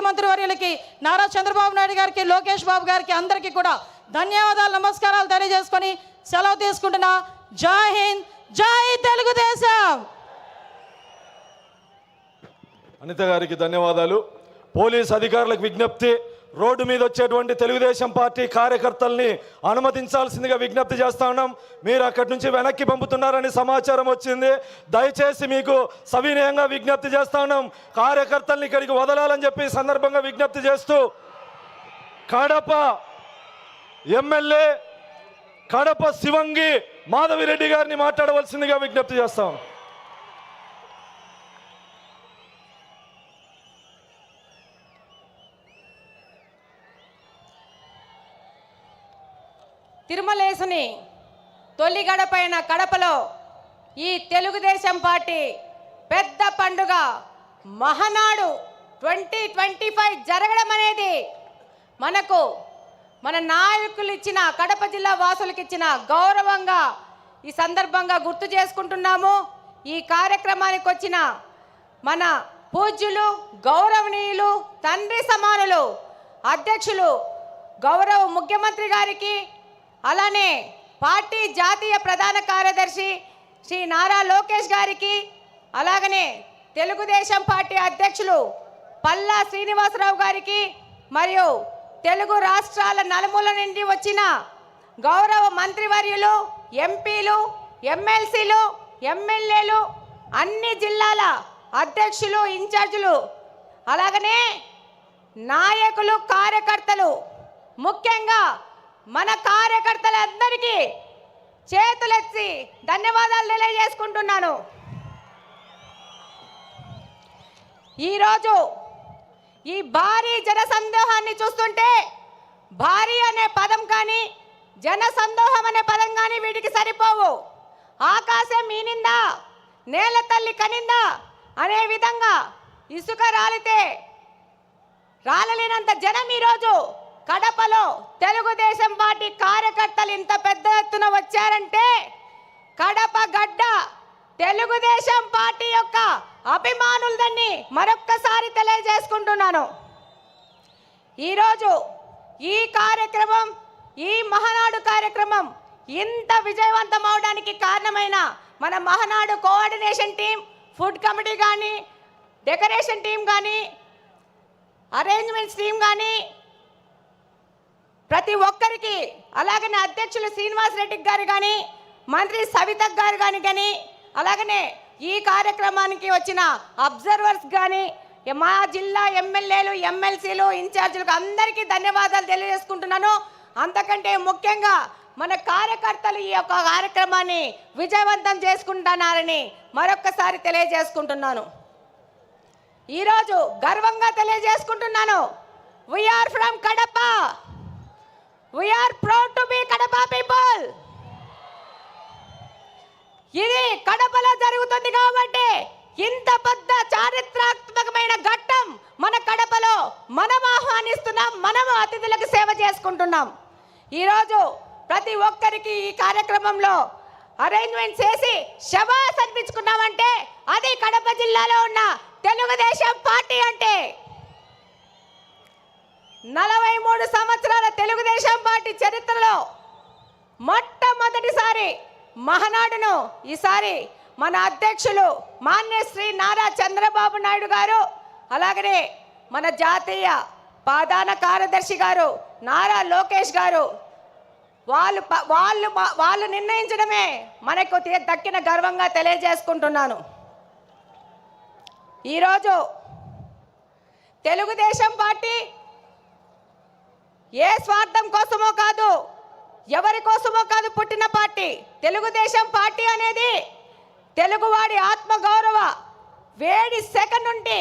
ముఖ్యమంత్రి వర్యులకి నారా చంద్రబాబు నాయుడు గారికి లోకేష్ బాబు గారికి అందరికీ కూడా ధన్యవాదాలు నమస్కారాలు తెలియజేసుకొని సెలవు తీసుకుంటున్నా జై హింద్ జై తెలుగుదేశం! అనిత గారికి ధన్యవాదాలు. పోలీస్ అధికారులకు విజ్ఞప్తి రోడ్డు మీద వచ్చేటువంటి తెలుగుదేశం పార్టీ కార్యకర్తల్ని అనుమతించాల్సిందిగా విజ్ఞప్తి చేస్తా ఉన్నాం. మీరు అక్కడి నుంచి వెనక్కి పంపుతున్నారని సమాచారం వచ్చింది. దయచేసి మీకు సవినయంగా విజ్ఞప్తి చేస్తా ఉన్నాం. కార్యకర్తల్ని ఇక్కడికి వదలాలని చెప్పి సందర్భంగా విజ్ఞప్తి చేస్తూ కడప ఎమ్మెల్యే కడప శివంగి మాధవిరెడ్డి గారిని మాట్లాడవలసిందిగా విజ్ఞప్తి చేస్తాం తిరుమలేసుని తొలిగడపైన కడపలో ఈ తెలుగుదేశం పార్టీ పెద్ద పండుగ మహనాడు ట్వంటీ ట్వంటీ ఫైవ్ జరగడం అనేది మనకు మన నాయకులు ఇచ్చిన కడప జిల్లా వాసులకు ఇచ్చిన గౌరవంగా ఈ సందర్భంగా గుర్తు చేసుకుంటున్నాము. ఈ కార్యక్రమానికి వచ్చిన మన పూజ్యులు గౌరవనీయులు తండ్రి సమానులు అధ్యక్షులు గౌరవ ముఖ్యమంత్రి గారికి అలానే పార్టీ జాతీయ ప్రధాన కార్యదర్శి శ్రీ నారా లోకేష్ గారికి అలాగనే తెలుగుదేశం పార్టీ అధ్యక్షులు పల్లా శ్రీనివాసరావు గారికి మరియు తెలుగు రాష్ట్రాల నలుమూల నుండి వచ్చిన గౌరవ మంత్రివర్యులు ఎంపీలు ఎమ్మెల్సీలు ఎమ్మెల్యేలు అన్ని జిల్లాల అధ్యక్షులు ఇన్ఛార్జులు అలాగనే నాయకులు కార్యకర్తలు ముఖ్యంగా మన కార్యకర్తలందరికీ చేతులెత్తి ధన్యవాదాలు తెలియజేసుకుంటున్నాను. ఈరోజు ఈ భారీ జన సందోహాన్ని చూస్తుంటే భారీ అనే పదం కానీ జన సందోహం అనే పదం కానీ వీటికి సరిపోవు. ఆకాశం ఈనిందా నేల తల్లి కనిందా అనే విధంగా ఇసుక రాలితే రాలలేనంత జనం ఈరోజు కడపలో తెలుగుదేశం పార్టీ కార్యకర్తలు ఇంత పెద్ద ఎత్తున వచ్చారంటే కడప గడ్డ తెలుగుదేశం పార్టీ యొక్క అభిమానులదని మరొక్కసారి తెలియజేసుకుంటున్నాను. ఈరోజు ఈ కార్యక్రమం ఈ మహనాడు కార్యక్రమం ఇంత విజయవంతం అవడానికి కారణమైన మన Mahanadu coordination team food committee కానీ డెకరేషన్ టీం కానీ అరేంజ్మెంట్స్ టీం కానీ ప్రతి ఒక్కరికి అలాగనే అధ్యక్షులు శ్రీనివాస్ రెడ్డి గారు కానీ మంత్రి సవిత గారు కానీ కానీ అలాగనే ఈ కార్యక్రమానికి వచ్చిన అబ్జర్వర్స్ కానీ మా జిల్లా ఎమ్మెల్యేలు ఎమ్మెల్సీలు ఇన్ఛార్జీలకు అందరికీ ధన్యవాదాలు తెలియజేసుకుంటున్నాను. అంతకంటే ముఖ్యంగా మన కార్యకర్తలు ఈ యొక్క కార్యక్రమాన్ని విజయవంతం చేసుకుంటున్నారని మరొక్కసారి తెలియజేసుకుంటున్నాను. ఈరోజు గర్వంగా తెలియజేసుకుంటున్నాను. We are from Kadapa we are proud to be Kadapa people ఇది కడపలో జరుగుతుంది కాబట్టి ఇంత పెద్ద చారిత్రాత్మకమైన ఘట్టం మన కడపలో మనం ఆహ్వానిస్తున్నాం మనం అతిథులకు సేవ చేసుకుంటున్నాం. ఈరోజు ప్రతి ఒక్కరికి ఈ కార్యక్రమంలో అరేంజ్మెంట్ చేసి శవాస్ అనిపించుకున్నామంటే అది కడప జిల్లాలో ఉన్న తెలుగుదేశం పార్టీ అంటే నలభై మూడు సంవత్సరాల తెలుగుదేశం పార్టీ చరిత్రలో మొట్టమొదటిసారి మహనాడును ఈసారి మన అధ్యక్షులు మాన్యశ్రీ నారా చంద్రబాబు నాయుడు గారు అలాగనే మన జాతీయ ప్రధాన కార్యదర్శి గారు నారా లోకేష్ గారు వాళ్ళు వాళ్ళు మా- వాళ్ళు నిర్ణయించడమే మనకు దక్కిన గర్వంగా తెలియజేసుకుంటున్నాను. ఈరోజు తెలుగుదేశం పార్టీ ఏ స్వార్థం కోసమో కాదు ఎవరి కోసమో కాదు పుట్టిన పార్టీ. తెలుగుదేశం పార్టీ అనేది తెలుగువాడి ఆత్మగౌరవ వేడి సెకండ్ నుండి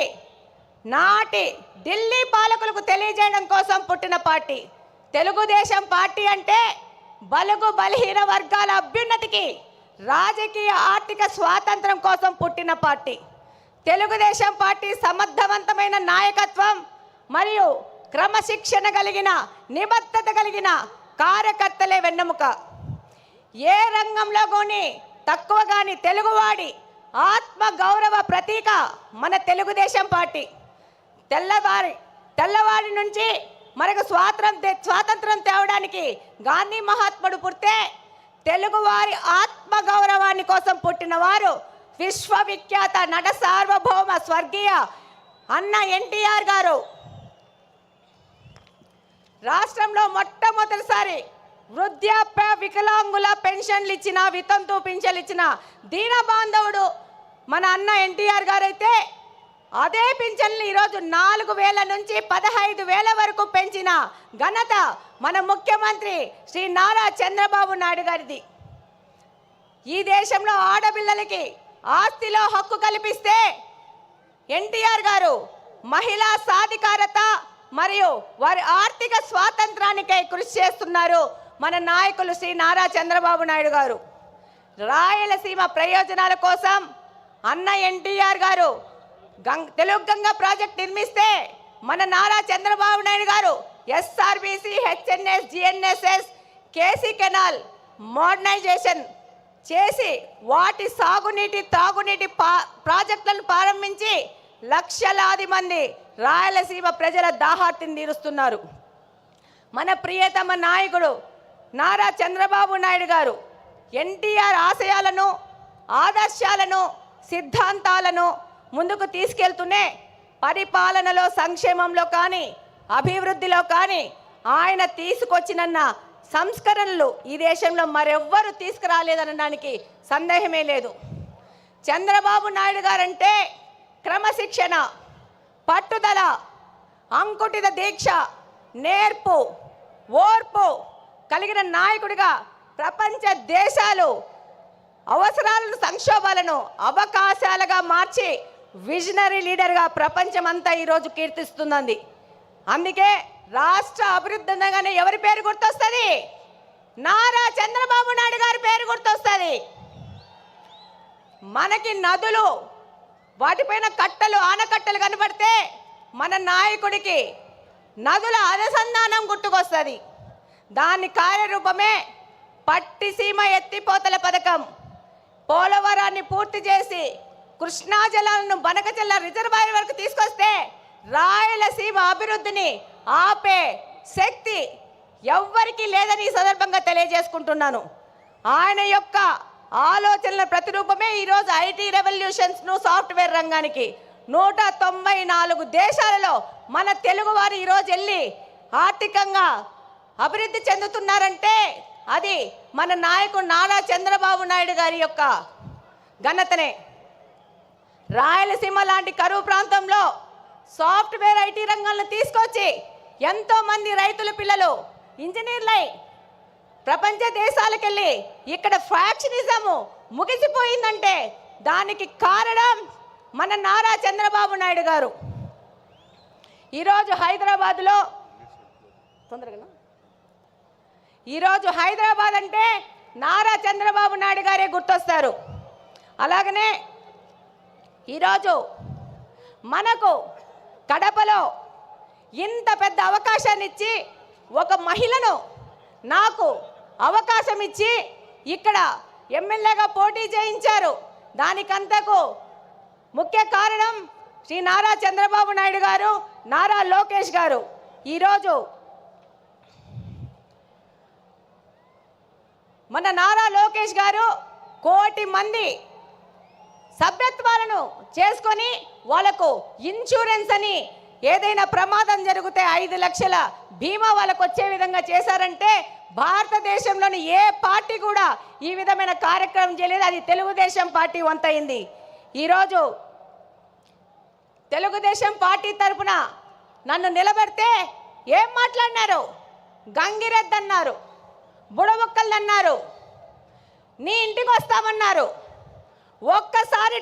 నాటి ఢిల్లీ పాలకులకు తెలియజేయడం కోసం పుట్టిన పార్టీ. తెలుగుదేశం పార్టీ అంటే బలుగు బలహీన వర్గాల అభ్యున్నతికి రాజకీయ ఆర్థిక స్వాతంత్రం కోసం పుట్టిన పార్టీ. తెలుగుదేశం పార్టీ సమర్థవంతమైన నాయకత్వం మరియు క్రమశిక్షణ కలిగిన నిబద్ధత కలిగిన కార్యకర్తలే వెన్నెముక. ఏ రంగంలో కానీ తక్కువ కానీ తెలుగువాడి ఆత్మ గౌరవ ప్రతీక మన తెలుగుదేశం పార్టీ. తెల్లవారి తెల్లవాడి నుంచి మనకు స్వాతంత్రం స్వాతంత్రం తేవడానికి గాంధీ మహాత్ముడు పుడితే తెలుగువారి ఆత్మగౌరవాన్ని కోసం పుట్టిన వారు విశ్వవిఖ్యాత నట సార్వభౌమ స్వర్గీయ అన్న ఎన్టీఆర్ గారు. రాష్ట్రంలో మొట్టమొదటిసారి వృద్ధాప్య వికలాంగుల పెన్షన్లు ఇచ్చిన వితంతు పింఛన్లు ఇచ్చిన దీన బాంధవుడు మన అన్న ఎన్టీఆర్ గారు అయితే అదే పింఛన్లు ఈరోజు నాలుగు వేల నుంచి పదహైదు వేల వరకు పెంచిన ఘనత మన ముఖ్యమంత్రి శ్రీ నారా చంద్రబాబు నాయుడు గారిది. ఈ దేశంలో ఆడపిల్లలకి ఆస్తిలో హక్కు కల్పిస్తే ఎన్టీఆర్ గారు మహిళా సాధికారత మరియు వారి ఆర్థిక స్వాతంత్రానికై కృషి చేస్తున్నారు మన నాయకులు శ్రీ నారా చంద్రబాబు నాయుడు గారు. రాయలసీమ ప్రయోజనాల కోసం అన్న ఎన్టీఆర్ గారు గంగ తెలుగు గంగ ప్రాజెక్ట్ నిర్మిస్తే మన Nara Chandrababu Naidu garu SRBC HNS GNSS KC canal modernization చేసి వాటి సాగునీటి తాగునీటి పా ప్రాజెక్టులను ప్రారంభించి లక్షలాది మంది రాయలసీమ ప్రజల దాహార్తిని తీరుస్తున్నారు. మన ప్రియతమ నాయకుడు నారా చంద్రబాబు నాయుడు గారు ఎన్టీఆర్ ఆశయాలను ఆదర్శాలను సిద్ధాంతాలను ముందుకు తీసుకెళ్తూనే పరిపాలనలో సంక్షేమంలో కానీ అభివృద్ధిలో కానీ ఆయన తీసుకొచ్చినన్న సంస్కరణలు ఈ దేశంలో మరెవ్వరూ తీసుకురాలేదనడానికి సందేహమే లేదు. చంద్రబాబు నాయుడు గారంటే క్రమశిక్షణ పట్టుదల అంకుటిత దీక్ష నేర్పు ఓర్పు కలిగిన నాయకుడిగా ప్రపంచ దేశాలు అవసరాలను సంక్షోభాలను అవకాశాలుగా మార్చి విజనరీ లీడర్గా ప్రపంచమంతా ఈరోజు కీర్తిస్తుందండి అందుకే రాష్ట్ర అభివృద్ధి ఉండగానే ఎవరి పేరు గుర్తొస్తుంది? నారా చంద్రబాబు నాయుడు గారి పేరు గుర్తొస్తుంది. మనకి నదులు వాటిపైన కట్టలు ఆనకట్టలు కనబడితే మన నాయకుడికి నదుల అనుసంధానం గుర్తుకొస్తుంది. దాని కార్యరూపమే పట్టిసీమ ఎత్తిపోతల పథకం. పోలవరాన్ని పూర్తి చేసి కృష్ణా జలాలను బనకచెల్ల రిజర్వాయర్ వరకు తీసుకొస్తే రాయలసీమ అభివృద్ధిని ఆపే శక్తి ఎవ్వరికీ లేదని ఈ సందర్భంగా తెలియజేసుకుంటున్నాను. ఆయన యొక్క ఆలోచనల ప్రతిరూపమే ఈరోజు ఐటీ రెవల్యూషన్స్ను సాఫ్ట్వేర్ రంగానికి. నూట తొంభై నాలుగు దేశాలలో మన తెలుగువారు ఈరోజు వెళ్ళి ఆర్థికంగా అభివృద్ధి చెందుతున్నారంటే అది మన నాయకుడు నారా చంద్రబాబు నాయుడు గారి యొక్క ఘనతనే. రాయలసీమ లాంటి కరువు ప్రాంతంలో సాఫ్ట్వేర్ ఐటీ రంగాలను తీసుకొచ్చి ఎంతోమంది రైతుల పిల్లలు ఇంజనీర్లై ప్రపంచ దేశాలకెళ్ళి ఇక్కడ ఫ్యాక్షనిజము ముగిసిపోయిందంటే దానికి కారణం మన నారా చంద్రబాబు నాయుడు గారు. ఈరోజు హైదరాబాద్లో తొందరగా ఈరోజు హైదరాబాద్ అంటే నారా చంద్రబాబు నాయుడు గారే గుర్తొస్తారు. అలాగనే ఈరోజు మనకు కడపలో ఇంత పెద్ద అవకాశాన్ని ఇచ్చి ఒక మహిళను నాకు అవకాశం ఇచ్చి ఇక్కడ ఎమ్మెల్యేగా పోటీ చేయించారు. దానికంతకు ముఖ్య కారణం శ్రీ నారా చంద్రబాబు నాయుడు గారు నారా లోకేష్ గారు. ఈరోజు మన నారా లోకేష్ గారు కోటి మంది సభ్యత్వాలను చేసుకొని వాళ్ళకు ఇన్సూరెన్స్ అని ఏదైనా ప్రమాదం జరిగితే ఐదు లక్షల బీమా వాళ్ళకు వచ్చే విధంగా చేశారంటే భారతదేశంలోని ఏ పార్టీ కూడా ఈ విధమైన కార్యక్రమం చేయలేదు. అది తెలుగుదేశం పార్టీ వంతయింది. ఈరోజు తెలుగుదేశం పార్టీ తరపున నన్ను నిలబెడితే ఏం మాట్లాడినారు? గంగిరెద్దు అన్నారు బుడబొక్కలు అన్నారు నీ ఇంటికి వస్తామన్నారు. ఒక్కసారి